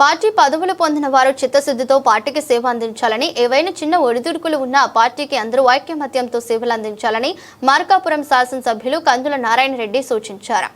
Party పదవులు పొందిన వారు చిత్తశుద్ధితో పార్టీకి సేవ అందించాలని ఏవైనా చిన్న ఒడిదుడుకులు ఉన్నా పార్టీకి అందరూ ఐక్యమత్యంతో సేవలు అందించాలని మార్కాపురం శాసనసభ్యులు కందుల నారాయణ రెడ్డి సూచించారు.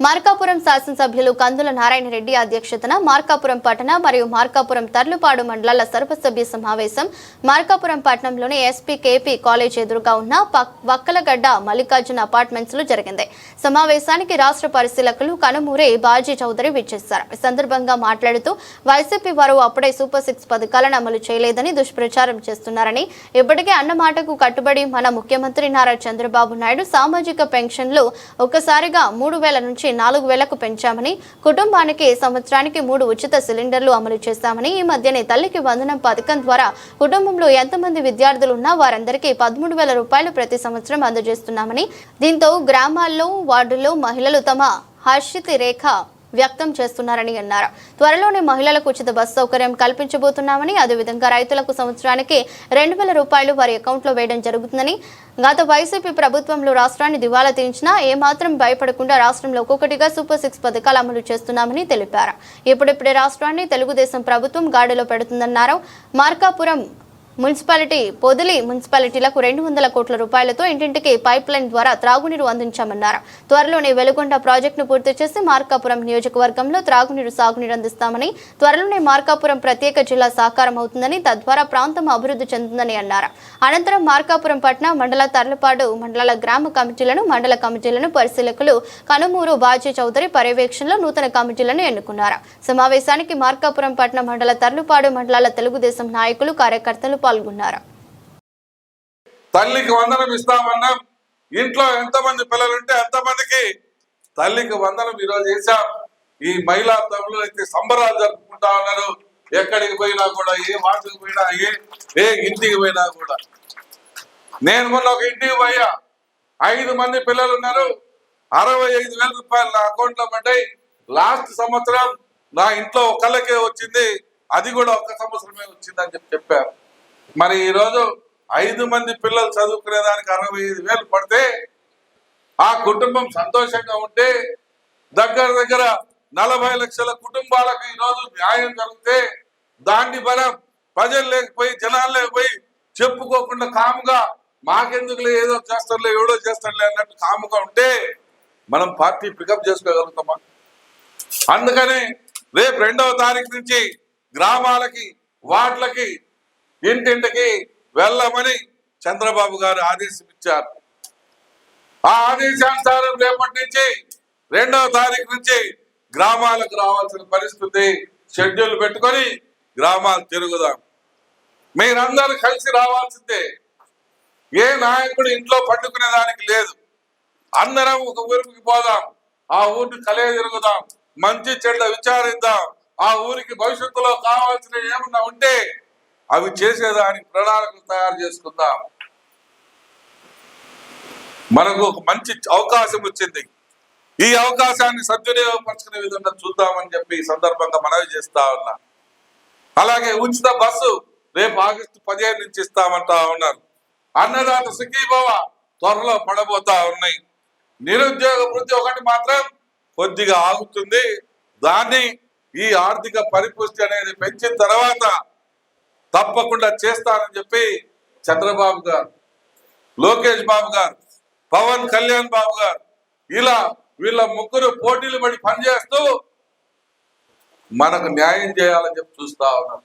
మార్కాపురం శాసనసభ్యులు కందుల నారాయణ రెడ్డి అధ్యక్షతన మార్కాపురం పట్టణ మరియు మార్కాపురం తర్లుపాడు మండలాల సర్వసభ్య సమావేశం మార్కాపురం పట్టణంలోని ఎస్పీ కేపీ కాలేజ్ ఎదురుగా ఉన్న పక్- వక్కలగడ్డ మల్లికార్జున అపార్ట్మెంట్స్లో జరిగింది. సమావేశానికి రాష్ట్ర పరిశీలకులు కనుమూరి బాజీ చౌదరి విచ్చేశారు. ఈ సందర్భంగా మాట్లాడుతూ వైసీపీ వారు అప్పుడే సూపర్ సిక్స్ పథకాలను అమలు చేయలేదని దుష్ప్రచారం చేస్తున్నారని ఇప్పటికే అన్న మాటకు కట్టుబడి మన ముఖ్యమంత్రి నారా చంద్రబాబు నాయుడు సామాజిక పెన్షన్లు ఒక్కసారిగా మూడు వేల నుంచి నాలుగు వేలకు పెంచామని కుటుంబానికి సంవత్సరానికి మూడు ఉచిత సిలిండర్లు అమలు చేశామని ఈ మధ్యనే తల్లికి వందనం పథకం ద్వారా కుటుంబంలో ఎంతమంది విద్యార్థులు ఉన్నా వారందరికీ పదమూడు వేల రూపాయలు ప్రతి సంవత్సరం అందజేస్తున్నామని దీంతో గ్రామాల్లో వార్డుల్లో మహిళలు తమ హర్షితి రేఖ వ్యక్తం చేస్తున్నారని అన్నారు. త్వరలోనే మహిళలకు ఉచిత బస్ సౌకర్యం కల్పించబోతున్నామని అదేవిధంగా రైతులకు సంవత్సరానికి రెండు వేల రూపాయలు వారి అకౌంట్లో వేయడం జరుగుతుందని గత వైసీపీ ప్రభుత్వంలో రాష్ట్రాన్ని దివాలా తీయించినా ఏమాత్రం భయపడకుండా రాష్ట్రంలో ఒక్కొక్కటిగా సూపర్ సిక్స్ పథకాలు అమలు చేస్తున్నామని తెలిపారు. ఇప్పుడిప్పుడే రాష్ట్రాన్ని తెలుగుదేశం ప్రభుత్వం గాడిలో పెడుతుందన్నారు. మార్కాపురం మున్సిపాలిటీ పొదిలి మున్సిపాలిటీలకు రెండు వందల కోట్ల రూపాయలతో ఇంటింటికి పైప్ లైన్ ద్వారా త్రాగునీరు అందించామన్నారు. త్వరలోనే వెలుగొండ ప్రాజెక్టును పూర్తి చేసి మార్కాపురం నియోజకవర్గంలో త్రాగునీరు సాగునీరు అందిస్తామని త్వరలోనే మార్కాపురం ప్రత్యేక జిల్లా సాకారం అవుతుందని తద్వారా ప్రాంతం అభివృద్ధి చెందుతుందని అన్నారు. అనంతరం మార్కాపురం పట్న మండల తర్లపాడు మండలాల గ్రామ కమిటీలను మండల కమిటీలను పరిశీలకులు కనుమూరు బాజీ చౌదరి పర్యవేక్షణలో నూతన కమిటీలను ఎన్నుకున్నారు. సమావేశానికి మార్కాపురం పట్న మండల తర్లుపాడు మండలాల తెలుగుదేశం నాయకులు కార్యకర్తలు పాల్గొన్నారు. తల్లికి వందనం ఇస్తామన్నాం ఇంట్లో ఎంతమంది పిల్లలుంటే అంతమందికి తల్లికి వందనం ఈరోజు చేశాం. ఈ మహిళా తమ్ములు అయితే సంబరాలు జరుపుకుంటా ఉన్నారు. ఎక్కడికి పోయినా కూడా ఏ వాటికి పోయినా ఏ ఏ ఇంటికి పోయినా కూడా. నేను మొన్న ఒక ఇంటికి పోయా. ఐదు మంది పిల్లలు ఉన్నారు. అరవై ఐదు వేల రూపాయలు నా అకౌంట్లో పడ్డాయి. లాస్ట్ సంవత్సరం నా ఇంట్లో ఒకళ్ళకే వచ్చింది. అది కూడా ఒక్క సంవత్సరమే వచ్చిందని చెప్పి చెప్పారు. మరి ఈరోజు ఐదు మంది పిల్లలు చదువుకునే దానికి అరవై ఐదు వేలు పడితే ఆ కుటుంబం సంతోషంగా ఉంటే దగ్గర దగ్గర నలభై లక్షల కుటుంబాలకు ఈరోజు న్యాయం జరిగితే దాన్ని మనం ప్రజలు లేకపోయి జనాలు లేకపోయి చెప్పుకోకుండా కాముగా మాకెందుకులే ఏదో చేస్తారులే ఎవడో చేస్తారులే అన్నట్టు కాముగా ఉంటే మనం పార్టీ పికప్ చేసుకోగలుగుతామా? అందుకని రేపు రెండవ తారీఖు నుంచి గ్రామాలకి వార్డులకి ఇంటింటికి వెళ్ళమని చంద్రబాబు గారు ఆదేశం ఇచ్చారు ఆ ఆదేశానుసారం రేపటి నుంచి రెండవ తారీఖు నుంచి గ్రామాలకు రావాల్సిన పరిస్థితి షెడ్యూల్ పెట్టుకొని గ్రామాలు తిరుగుదాం. మీరందరూ కలిసి రావాల్సిందే. ఏ నాయకుడు ఇంట్లో పట్టుకునే దానికి లేదు. అందరం ఒక ఊరికి పోదాం. ఆ ఊరిని కలే తిరుగుదాం. మంచి చెడ్డ విచారిద్దాం. ఆ ఊరికి భవిష్యత్తులో కావాల్సిన ఏమన్నా ఉంటే అవి చేసేదానికి ప్రణాళికలు తయారు చేసుకుందాం. మనకు ఒక మంచి అవకాశం వచ్చింది. ఈ అవకాశాన్ని సద్వినియోగపరచుకునే విధంగా చూద్దామని చెప్పి ఈ సందర్భంగా మనవి చేస్తా ఉన్నా. అలాగే ఉచిత బస్సు రేపు ఆగస్టు పదిహేను నుంచి ఇస్తామంటా ఉన్నారు. అన్నదాత సుఖీభవ త్వరలో పడబోతా ఉన్నాయి. నిరుద్యోగ వృద్ధి ఒకటి మాత్రం కొద్దిగా ఆగుతుంది. దాన్ని ఈ ఆర్థిక పరిపుష్టి అనేది పెంచిన తర్వాత తప్పకుండా చేస్తానని చెప్పి చంద్రబాబు గారు లోకేష్ బాబు గారు పవన్ కళ్యాణ్ బాబు గారు ఇలా వీళ్ళ ముగ్గురు పోటీలు పడి పనిచేస్తూ మనకు న్యాయం చేయాలని చెప్పి చూస్తా ఉన్నాం.